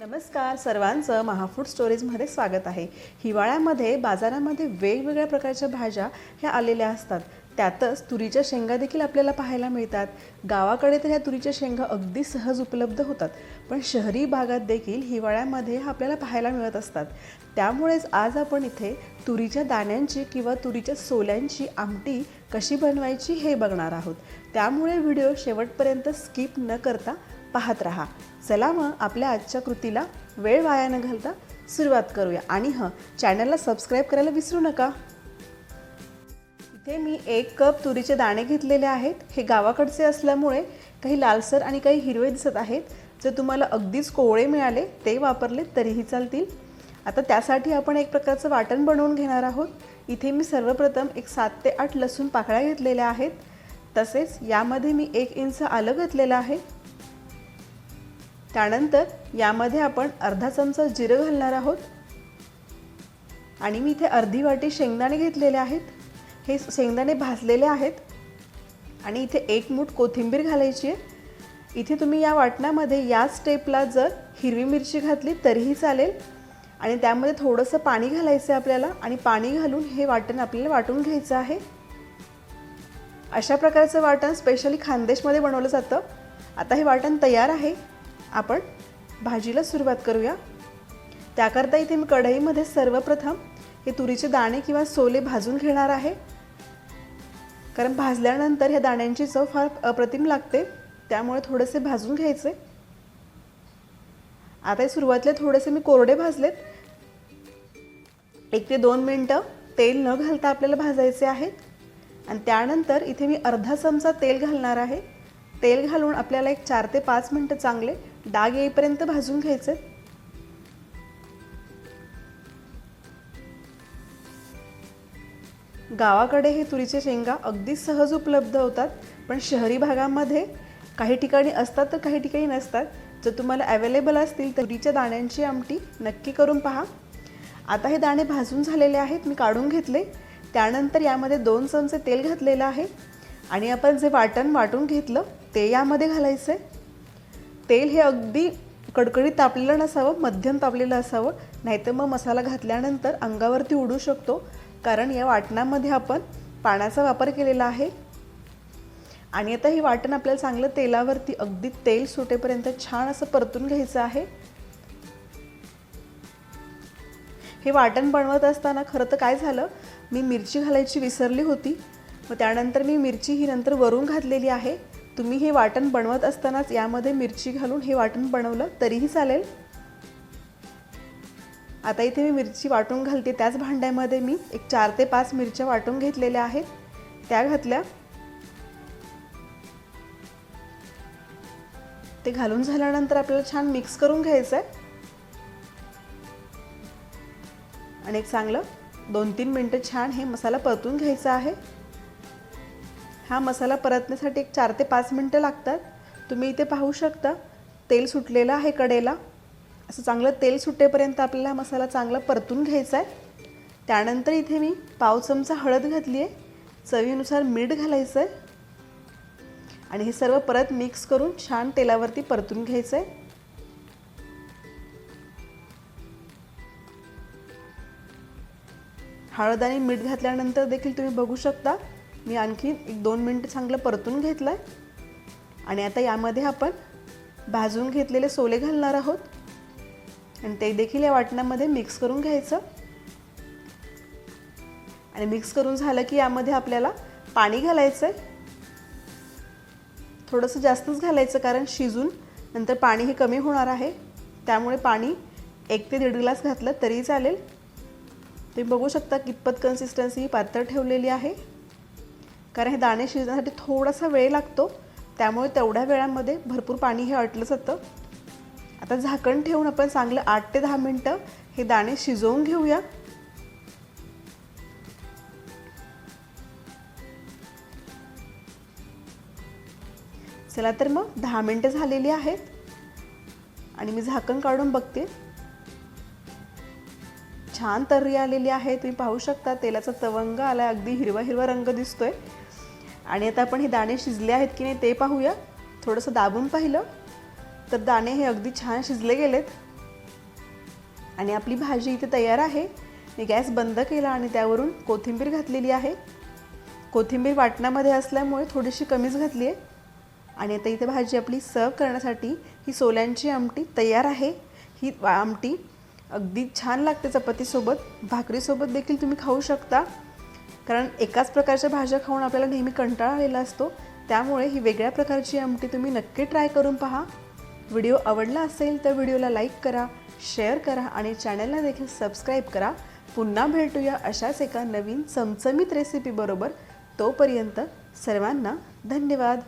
नमस्कार सर्वांचं महाफूड स्टोरीजमध्ये स्वागत आहे. हिवाळ्यामध्ये बाजारामध्ये वेगवेगळ्या प्रकारच्या भाज्या ह्या आलेल्या असतात. त्यातच तुरीच्या शेंगा देखील आपल्याला पाहायला मिळतात. गावाकडे तर ह्या तुरीच्या शेंगा अगदी सहज उपलब्ध होतात पण शहरी भागात देखील हिवाळ्यामध्ये ह्या आपल्याला पाहायला मिळत असतात. त्यामुळेच आज आपण इथे तुरीच्या दाण्यांची किंवा तुरीच्या सोल्यांची आमटी कशी बनवायची हे बघणार आहोत. त्यामुळे व्हिडिओ शेवटपर्यंत स्किप न करता पाहत राहा. चला मग आपल्या आजच्या कृतीला वेळ वाया न घालता सुरुवात करूया. आणि हं चॅनलला सबस्क्राईब करायला विसरू नका. इथे मी एक कप तुरीचे दाणे घेतलेले आहेत. हे गावाकडचे असल्यामुळे काही लालसर आणि काही हिरवे दिसत आहेत. जर तुम्हाला अगदीच कोवळे मिळाले ते वापरले तरीही चालतील. आता त्यासाठी आपण एक प्रकारचं वाटण बनवून घेणार आहोत. इथे मी सर्वप्रथम एक सात ते आठ लसूण पाकळ्या घेतलेल्या आहेत. तसेच यामध्ये मी एक इंच आलं घातलेलं आहे. त्यानंतर यामध्ये आपण अर्धा चमचा जिरं घालणार आहोत. आणि मी इथे अर्धी वाटी शेंगदाणे घेतलेले आहेत. हे शेंगदाणे भाजलेले आहेत. आणि इथे एक मूठ कोथिंबीर घालायची आहे. इथे तुम्ही या वाटणामध्ये या स्टेपला जर हिरवी मिरची घातली तरीही चालेल. आणि त्यामध्ये थोडंसं पाणी घालायचं आहे आपल्याला. आणि पाणी घालून हे वाटण आपल्याला वाटून घ्यायचं आहे. अशा प्रकारचं वाटण स्पेशली खानदेशमध्ये बनवलं जातं. आता हे वाटण तयार आहे. आपण भाजीला सुरुवात करूया. त्याकरता इथे मी कढईमध्ये सर्वप्रथम हे तुरीचे दाणे किंवा सोले भाजून घेणार आहे. कारण भाजल्यानंतर ह्या दाण्यांची चव फार अप्रतिम लागते. त्यामुळे थोडेसे भाजून घ्यायचे. आता हे सुरुवातीला थोडेसे मी कोरडे भाजलेत. एक ते दोन मिनटं तेल न घालता आपल्याला भाजायचे आहेत आणि त्यानंतर इथे मी अर्धा चमचा तेल घालणार आहे. तेल घालून आपल्याला एक चार ते पाच मिनटं चांगले डाग येईपर्यंत भाजून घ्यायचे. गावाकडे हे तुरीचे शेंगा अगदी सहज उपलब्ध होतात पण शहरी भागामध्ये काही ठिकाणी असतात तर काही ठिकाणी नसतात. जर तुम्हाला अवेलेबल असतील तर तुरीच्या दाण्यांची आमटी नक्की करून पहा. आता हे दाणे भाजून झालेले आहेत मी काढून घेतले. त्यानंतर यामध्ये दोन चमचे तेल घातलेलं आहे. आणि आपण जे वाटण वाटून घेतलं ते यामध्ये घालायचं आहे तेल हे अगदी कडकडीत तापलेलं नसावं मध्यम तापलेलं असावं. नाहीतर मग मसाला घातल्यानंतर अंगावरती उडू शकतो. कारण या वाटणामध्ये आपण पाण्याचा वापर केलेला आहे. आणि आता हे वाटण आपल्याला चांगलं तेलावरती अगदी तेल सुटेपर्यंत छान असं परतून घ्यायचं आहे. हे वाटण बनवत असताना खरं तर काय झालं? मी मिरची घालायची विसरली होती. मग त्यानंतर मी मिरची ही नंतर वरून घातलेली आहे. तुम्ही हे वाटण बनवत असतानाच यामध्ये मिरची घालून हे वाटण बनवलं तरीही चालेल? आता इथे मी मिरची वाटून घालते. त्याच भांड्यामध्ये मी एक चार ते पाच मिरच्या वाटून घेतलेल्या आहेत. त्या घातल्या. ते घालून झाल्यानंतर आपल्याला छान मिक्स करून घ्यायचं आहे आणि एक चांगलं दोन तीन मिनटं छान हे मसाला परतून घ्यायचा आहे. हा मसाला परतण्यासाठी एक चार ते पाच मिनटं लागतात. तुम्ही इथे पाहू शकता तेल सुटलेलं आहे कडेला. असं चांगलं तेल सुटेपर्यंत आपल्याला हा मसाला चांगला परतून घ्यायचा आहे. त्यानंतर इथे मी पाव चमचा हळद घातली आहे. चवीनुसार मीठ घालायचं आहे. आणि हे सर्व परत मिक्स करून छान तेलावरती परतून घ्यायचं आहे. हळद आणि मीठ घातल्यानंतर देखील तुम्ही बघू शकता मी आणखी एक दोन मिनटं चांगलं परतून घेतलं आहे आणि आता यामध्ये आपण भाजून घेतलेले सोले घालणार आहोत. आणि ते देखील या वाटणामध्ये मिक्स करून घ्यायचं. आणि मिक्स करून झालं की यामध्ये आपल्याला पाणी घालायचं आहे थोडंसं जास्तच घालायचं कारण शिजून नंतर पाणी हे कमी होणार आहे. त्यामुळे पाणी एक ते दीड ग्लास घातलं तरी चालेल. तुम्ही बघू शकता कितपत कन्सिस्टन्सी ही पातळ ठेवलेली आहे. कारण हे दाणे शिजण्यासाठी थोडासा वेळ लागतो. त्यामुळे तेवढ्या वेळामध्ये भरपूर पाणी हे अटलं जातं. आता झाकण ठेवून आपण चांगलं आठ ते दहा मिनटं हे दाणे शिजवून घेऊया. चला तर मग दहा मिनटं झालेली आहेत. आणि मी झाकण काढून बघते. छान तर्री आलेली आहे. तुम्ही पाहू शकता तेलाचा तवंग आला अगदी हिरवा हिरवा रंग दिसतोय. आणि आता आपण हे दाणे शिजले आहेत की नाही ते पाहूया. थोडंसं दाबून पाहिलं तर दाणे हे अगदी छान शिजले गेलेत. आणि आपली भाजी इथे तयार आहे. मी गॅस बंद केला आणि त्यावरून कोथिंबीर घातलेली आहे. कोथिंबीर वाटणामध्ये असल्यामुळे थोडीशी कमीच घातली आहे आणि आता इथे भाजी आपली सर्व करण्यासाठी ही सोल्यांची आमटी तयार आहे. ही आमटी अगदी छान लागते चपातीसोबत. भाकरीसोबत देखील तुम्ही खाऊ शकता. कारण एकाच प्रकारच्या भाज्या खाऊन आपल्याला नेहमी कंटाळा आलेला असतो. त्यामुळे ही वेगळ्या प्रकारची आमटी तुम्ही नक्की ट्राय करून पहा. व्हिडिओ आवडला असेल तर व्हिडिओला लाईक करा शेअर करा आणि चॅनलला देखील सबस्क्राईब करा. पुन्हा भेटूया अशाच एका नवीन चमचमीत रेसिपीबरोबर तोपर्यंत सर्वांना धन्यवाद.